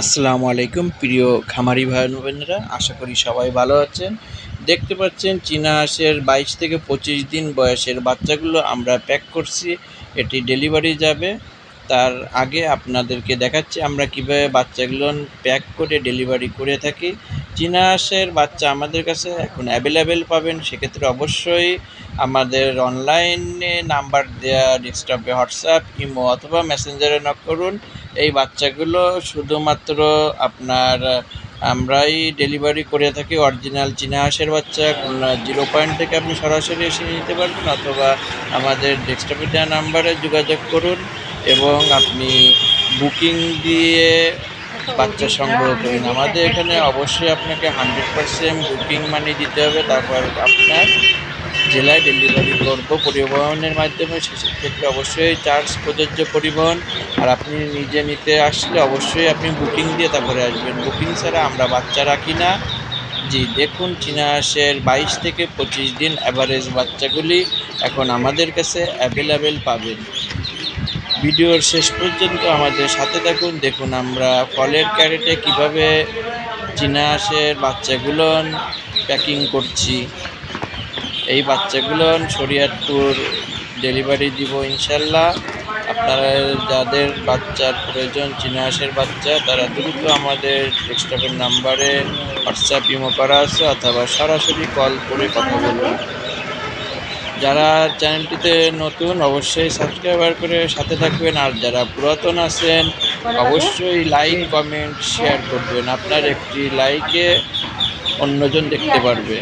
আসসালামু আলাইকুম, প্রিয় খামারি ভাই বোনেরা, আশা করি সবাই ভালো আছেন। দেখতে পাচ্ছেন চীনা হাঁসের বাইশ থেকে পঁচিশ দিন বয়সের বাচ্চাগুলো আমরা প্যাক করছি, এটি ডেলিভারি যাবে। তার আগে আপনাদেরকে দেখাচ্ছি, আমরা কীভাবে বাচ্চাগুলো প্যাক করে ডেলিভারি করে থাকি। চীনা বাচ্চা আমাদের কাছে এখন অ্যাভেলেবেল পাবেন, সেক্ষেত্রে অবশ্যই আমাদের অনলাইনে নাম্বার দেওয়া ডেস্কটপে হোয়াটসঅ্যাপ ইমো অথবা মেসেঞ্জারে নক করুন। এই বাচ্চাগুলো শুধুমাত্র আপনার, আমরাই ডেলিভারি করে থাকি। অরিজিনাল চীনা হাঁসের বাচ্চা জিরো পয়েন্ট থেকে আপনি সরাসরি এসে নিতে পারবেন, অথবা আমাদের ডেস্কটপে দেওয়া নাম্বারে যোগাযোগ করুন। এবং আপনি বুকিং দিয়ে বাচ্চা সংগ্রহ করুন। আমাদের এখানে অবশ্যই আপনাকে হান্ড্রেড পার্সেন্ট বুকিং মানি দিতে হবে। তারপর আপনার জেলায় ডেলিভারি করব পরিবহনের মাধ্যমে। সেক্ষেত্রে অবশ্যই চার্জ প্রযোজ্য পরিবহন। আর আপনি নিজে নিতে আসলে অবশ্যই আপনি বুকিং দিয়ে তারপরে আসবেন। বুকিং ছাড়া আমরা বাচ্চা রাখি না। জি, দেখুন চীনা বাইশ থেকে পঁচিশ দিন অ্যাভারেজ বাচ্চাগুলি এখন আমাদের কাছে অ্যাভেলেবেল পাবেন। ভিডিওর শেষ পর্যন্ত আমাদের সাথে থাকুন। দেখুন আমরা ফলের ক্যারেটে কীভাবে চীনা হাঁসের বাচ্চাগুলো প্যাকিং করছি। এই বাচ্চাগুলো শরীয়তপুর ডেলিভারি দিব ইনশাল্লাহ। আপনারা যাদের বাচ্চার প্রয়োজন চীনা বাচ্চা, তারা দ্রুত আমাদের ডেস্কটপের নাম্বারে হোয়াটসঅ্যাপ ইমো করা আছে, অথবা সরাসরি কল করে কথা বলুন। যারা চ্যানেলটিতে নতুন অবশ্যই সাবস্ক্রাইবার করে সাথে থাকবেন। আর যারা পুরাতন আছেন অবশ্যই লাইক কমেন্ট শেয়ার করবেন। আপনার একটি লাইকে অন্যজন দেখতে পারবে।